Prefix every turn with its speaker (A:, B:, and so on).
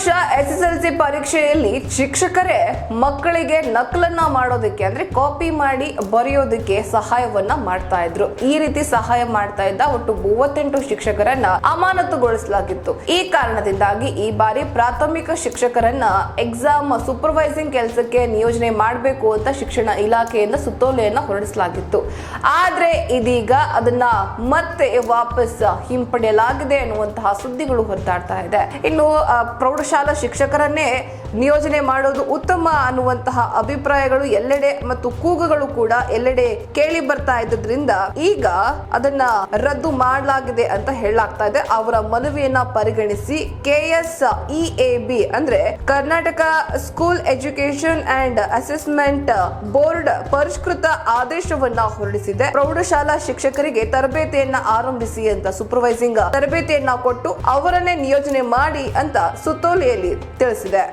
A: ವರ್ಷ S S L C ಪರೀಕ್ಷೆಯಲ್ಲಿ ಶಿಕ್ಷಕರೇ ಮಕ್ಕಳಿಗೆ ನಕಲನ್ನ ಮಾಡೋದಕ್ಕೆ ಅಂದ್ರೆ ಕಾಪಿ ಮಾಡಿ ಬರೆಯೋದಕ್ಕೆ ಸಹಾಯವನ್ನ ಮಾಡ್ತಾ ಇದ್ರು. ಈ ರೀತಿ ಸಹಾಯ ಮಾಡ್ತಾ ಇದ್ದ ಒಟ್ಟು ಮೂವತ್ತೆಂಟು ಶಿಕ್ಷಕರನ್ನ ಅಮಾನತುಗೊಳಿಸಲಾಗಿತ್ತು. ಈ ಕಾರಣದಿಂದಾಗಿ ಈ ಬಾರಿ ಪ್ರಾಥಮಿಕ ಶಿಕ್ಷಕರನ್ನ ಎಕ್ಸಾಮ್ ಸೂಪರ್ವೈಸಿಂಗ್ ಕೆಲಸಕ್ಕೆ ನಿಯೋಜನೆ ಮಾಡಬೇಕು ಅಂತ ಶಿಕ್ಷಣ ಇಲಾಖೆಯಿಂದ ಸುತ್ತೋಲೆಯನ್ನ ಹೊರಡಿಸಲಾಗಿತ್ತು. ಆದ್ರೆ ಇದೀಗ ಅದನ್ನ ಮತ್ತೆ ವಾಪಸ್ ಹಿಂಪಡೆಯಲಾಗಿದೆ ಅನ್ನುವಂತಹ ಸುದ್ದಿಗಳು ಹೊರತಾಡ್ತಾ ಇದೆ. ಇನ್ನು ಆ, ಪ್ರೌಢಶಾಲಾ ಶಿಕ್ಷಕರನ್ನೇ ನಿಯೋಜನೆ ಮಾಡೋದು ಉತ್ತಮ ಅನ್ನುವಂತಹ ಅಭಿಪ್ರಾಯಗಳು ಎಲ್ಲೆಡೆ ಮತ್ತು ಕೂಗುಗಳು ಕೂಡ ಎಲ್ಲೆಡೆ ಕೇಳಿ ಬರ್ತಾ ಇದ್ದರಿಂದ ಈಗ ಅದನ್ನ ರದ್ದು ಮಾಡಲಾಗಿದೆ ಅಂತ ಹೇಳಲಾಗ್ತಾ ಇದೆ. ಅವರ ಮನವಿಯನ್ನ ಪರಿಗಣಿಸಿ ಕೆಎಸ್ ಇಎಬಿ ಅಂದ್ರೆ Karnataka school education and assessment board ಪರಿಷ್ಕೃತ ಆದೇಶವನ್ನ ಹೊರಡಿಸಿದೆ. ಪ್ರೌಢಶಾಲಾ ಶಿಕ್ಷಕರಿಗೆ ತರಬೇತಿಯನ್ನ ಆರಂಭಿಸಿ ಅಂತ ಸೂಪರ್ವೈಸಿಂಗ್ ತರಬೇತಿಯನ್ನ ಕೊಟ್ಟು ಅವರನ್ನೇ ನಿಯೋಜನೆ ಮಾಡಿ ಅಂತ ele, 50 lirası da